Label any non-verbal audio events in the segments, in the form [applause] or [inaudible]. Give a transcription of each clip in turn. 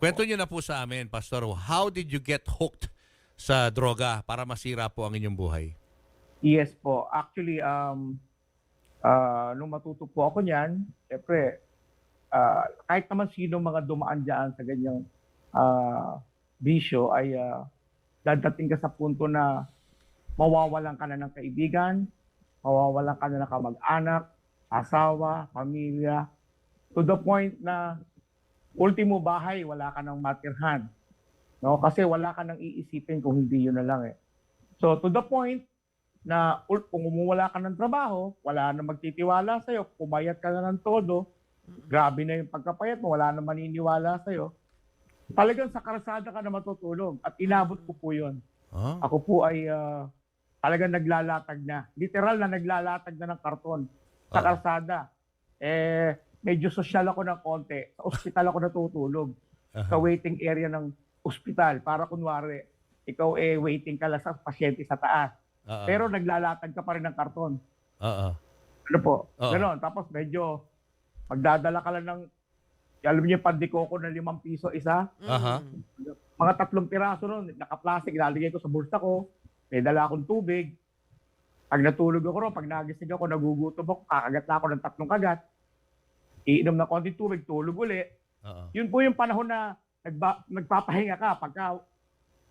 Kwento niyo na po sa amin, Pastor, how did you get hooked sa droga para masira po ang inyong buhay? Yes po. Actually, um, ah, nung matuto po ako niyan, syempre, ah, kahit naman sino mga dumaan dyan sa ganyang ah, bisyo ay ah, dadating ka sa punto na mawawalan ka na ng kaibigan, mawawalan ka na ng kamag-anak, asawa, pamilya, to the point na ultimo bahay, wala ka nang matirhan. No? Kasi wala ka nang iisipin kung hindi yun na lang eh. So to the point na kung umuwala ka ng trabaho, wala na magtitiwala sa'yo, pumayat ka na ng todo, grabe na yung pagkapayat mo, wala na maniniwala sa'yo, talagang sa karsada ka na matutulog. At inabot ko po yun. Huh? Ako po ay ah, talagang naglalatag na. Literal na naglalatag na ng karton sa karsada. Eh, medyo sosyal ako ng konti. Sa ospital ako natutulog. Sa Aha. waiting area ng ospital. Para kunwari, ikaw eh waiting ka lang sa pasyente sa taas. Oo. Pero naglalatag ka pa rin ng karton. Oo. Ano po? Oo. Ganon. Tapos medyo magdadala ka lang ng alam niyo yung pandikoko na limang piso isa, Aha. mga tatlong piraso nun, naka-plastic, ilalagay ko sa bulsa ko, may dala akong tubig. Pag natulog ako ron, pag nagising ako, nagugutom ako, kakagat na ako ng tatlong kagat. Iinom na konti tubig, tulog uli. Oo. Yun po yung panahon na nagba, nagpapahinga ka pagka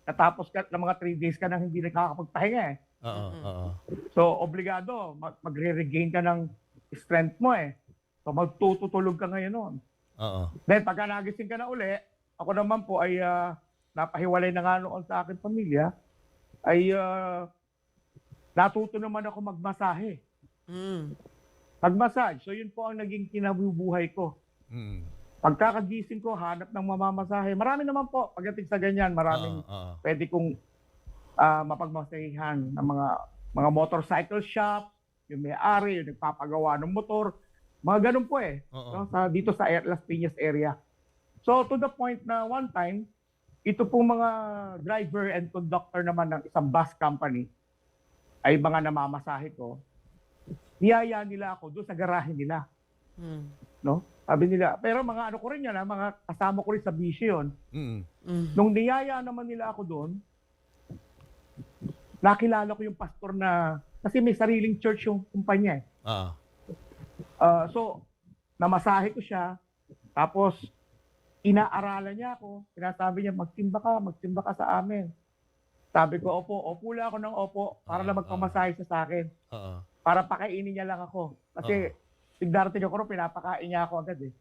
natapos ka ng mga 3 days ka nang hindi nakakapagpahinga eh. Oo. Oo. So, obligado, mag- magre-regain ka ng strength mo eh. So, magtutulog ka ngayon noon. Oo. Then, pagka nagising ka na uli, ako naman po ay ah, napahiwalay na nga noon sa akin pamilya, ay ah, natuto naman ako magmasahe. Mm. Pagmassage. So, yun po ang naging kinabubuhay ko. Mm. Pagkakagising ko, hanap ng mamamasahe. Marami naman po, pagdating sa ganyan, maraming Oo. Oo. pwede kong ah, mapagmasahihan ng mga mga motorcycle shop, yung may-ari, yung nagpapagawa ng motor, mga ganun po eh. Oo. no, sa, dito sa Las Piñas area. So to the point na one time, ito pong mga driver and conductor naman ng isang bus company ay mga namamasahe ko. Niyaya nila ako doon sa garahe nila. Mm. No? Sabi nila, pero mga ano ko rin yan, ha, mga kasama ko rin sa bisyo yun. Mm. Mm. Nung niyaya naman nila ako doon, nakilala ko yung pastor na, kasi may sariling church yung kumpanya eh. Oo. Ah, so, namasahe ko siya. Tapos, inaaralan niya ako. Sinasabi niya, magsimba ka, magsimba ka sa amin. Sabi ko, opo, opo lang ako ng opo para Ah, lang magpamasahe siya sa akin. Oo. Para pakainin niya lang ako. Kasi, pag darating ako ron, pinapakain niya ako agad eh.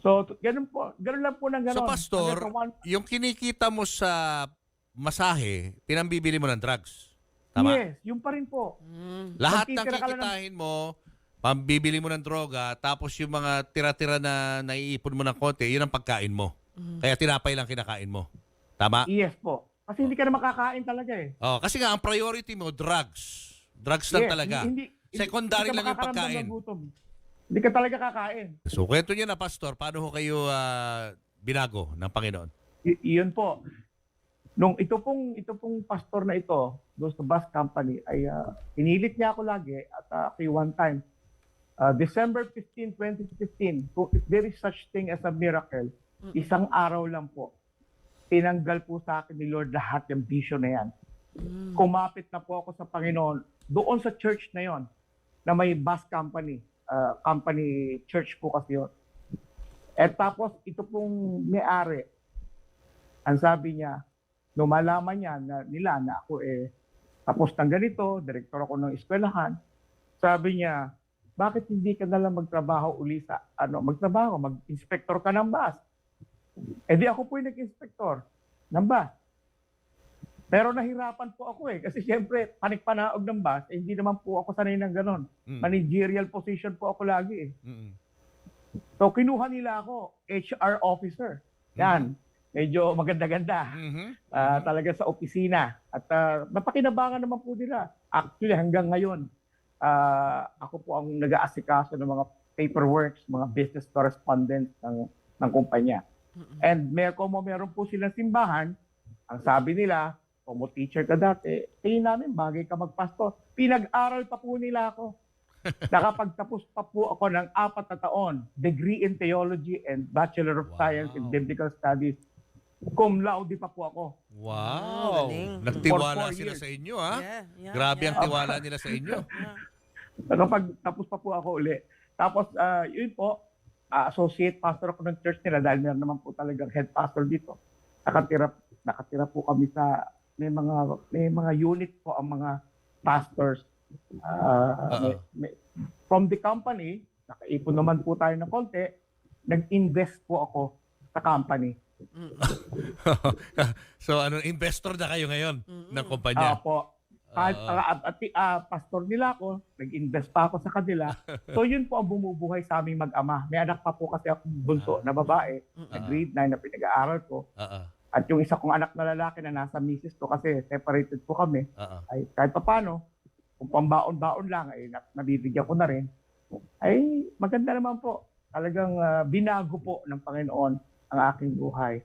So, ganun po. Ganun lang po ng ganun. So, Pastor, Hanggang one- Yung kinikita mo sa masahe, pinambibili mo ng drugs. Tama? Yes, yun pa rin po. Mm. Lahat ng Magtitira ka lang ng- kikitahin mo, pambibili mo ng droga, tapos yung mga tira-tira na naiipon mo ng konti, yun ang pagkain mo. Mm. Kaya tinapay lang kinakain mo. Tama? Yes po. Kasi hindi ka na makakain talaga eh. Oh, kasi nga ang priority mo drugs. Drugs lang Yes, talaga. Hindi, hindi, Secondary hindi ka lang yung makakaramdam pagkain. ng gutom. Hindi ka talaga kakain. So kwento niyo na pastor, paano ho kayo ah, binago ng Panginoon? Y- iyon po. Nung ito pong ito pong pastor na ito, doon sa bus company ay ah, pinilit niya ako lagi at uh, one time ah, December 15, 2015, kung if there is such thing as a miracle, isang araw lang po, tinanggal po sa akin ni Lord lahat yung vision na yan. Mm. Kumapit na po ako sa Panginoon doon sa church na yon na may bus company. ah, company church po kasi yun. At tapos ito pong may-ari, ang sabi niya, nung malaman niya na nila na ako eh tapos ng ganito, direktor ako ng eskwelahan, sabi niya, bakit hindi ka nalang magtrabaho uli sa, ano, magtrabaho, mag-inspector ka ng bus. Eh di ako po yung nag-inspector ng bus. Pero nahirapan po ako eh. Kasi siyempre, panik-panaog ng bus, eh, hindi naman po ako sanay ng ganon. Mm. Managerial position po ako lagi eh. Mm-mm. So kinuha nila ako, HR officer. Yan. Medyo maganda-ganda. Mhm. Ah, talaga sa opisina. At ah, napakinabangan naman po nila. Actually, hanggang ngayon, ah, ako po ang nag-aasikaso ng mga paperworks, mga business correspondence ng, ng kumpanya. And may, kung meron po silang simbahan, ang sabi nila, kung mo teacher ka dati, tingin namin bagay ka magpasto. Pinag-aral pa po nila ako. [laughs] Nakapagtapos pa po ako ng apat na taon, degree in theology and Bachelor of Wow. Science in Biblical Studies. Cum laude pa po ako. Wow. galing. Nagtiwala sila years. sa inyo, ha? Yeah, yeah, Grabe ang yeah. tiwala nila sa inyo. [laughs] Yeah. Nakapagtapos pa po ako uli. Tapos, ah, yun po, ah, associate pastor ako ng church nila dahil meron naman po talagang head pastor dito. Nakatira, nakatira po kami sa, may mga, may mga unit po ang mga pastors. Ah, Oo. may- may- from the company, nakaipon naman po tayo ng konti, nag-invest po ako sa company. [laughs] So, ano, investor na kayo ngayon ng Ah kumpanya? po. Kahit Oo. ah, at, ah, pastor nila ako, nag-invest pa ako sa kanila. [laughs] so yun po ang bumubuhay sa aming mag-ama. May anak pa po kasi akong bunso na babae na Ah. grade 9 na pinag-aaral ko. Oo. At yung isa kong anak na lalaki na nasa misis ko kasi separated po kami. Oo. Ay kahit pa paano, kung pambaon-baon lang, ay na- nabibigyan ko na rin. Ay maganda naman po. Talagang ah, binago po ng Panginoon ang aking buhay.